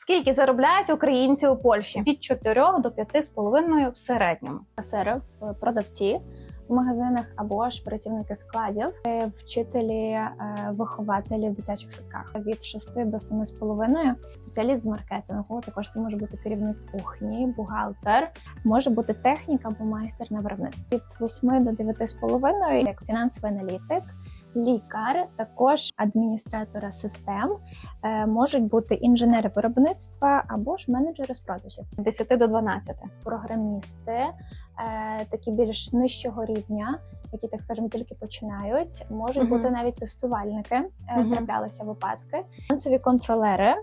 Скільки заробляють українці у Польщі? Від 4 до 5,5 в середньому. касирів, продавці в магазинах або ж працівники складів, е, вчителі, е, вихователі в дитячих садках від 6 до 7,5 спеціаліст з маркетингу. Також це може бути керівник кухні, бухгалтер, може бути технік або майстер на виробництві. Від 8 до 9,5 як фінансовий аналітик. Лікар, також адміністратора систем, е, можуть бути інженери виробництва або ж менеджери з продажів Від 10 до 12. програмісти, е, такі більш нижчого рівня, які, так скажемо, тільки починають. Можуть Мгм. бути навіть тестувальники, uh -huh. траплялися випадки, фінансові контролери.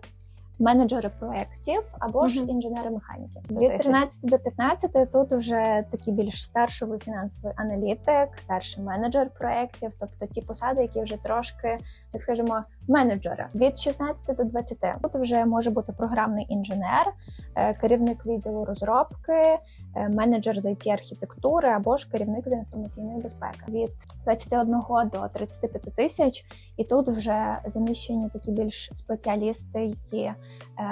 Менеджери проєктів або ж інженери-механіки від 10. 13 до 15 тут вже такий більш старшовий фінансовий аналітик, старший менеджер проєктів, тобто ті посади, які вже трошки, так скажемо, менеджери. Від 16 до 20 тут вже може бути програмний інженер, е, керівник відділу розробки, е, менеджер з it архітектури або ж керівник з інформаційної безпеки від 21 до 35 тисяч. І тут вже заміщені такі більш спеціалісти, які е,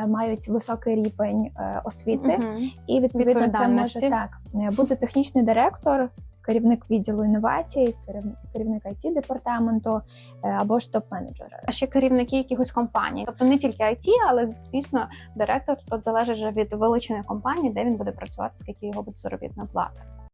мають високий рівень освіти, Мгм. і відповідно це може так е, бути технічний директор. Керівник відділу інновацій, керів- керівник it департаменту е, або ж топ-менеджера. А ще керівники якихось компаній. Тобто не тільки IT, але звісно, директор тут залежить вже від величини компанії, де він буде працювати, скільки його буде заробітна плата.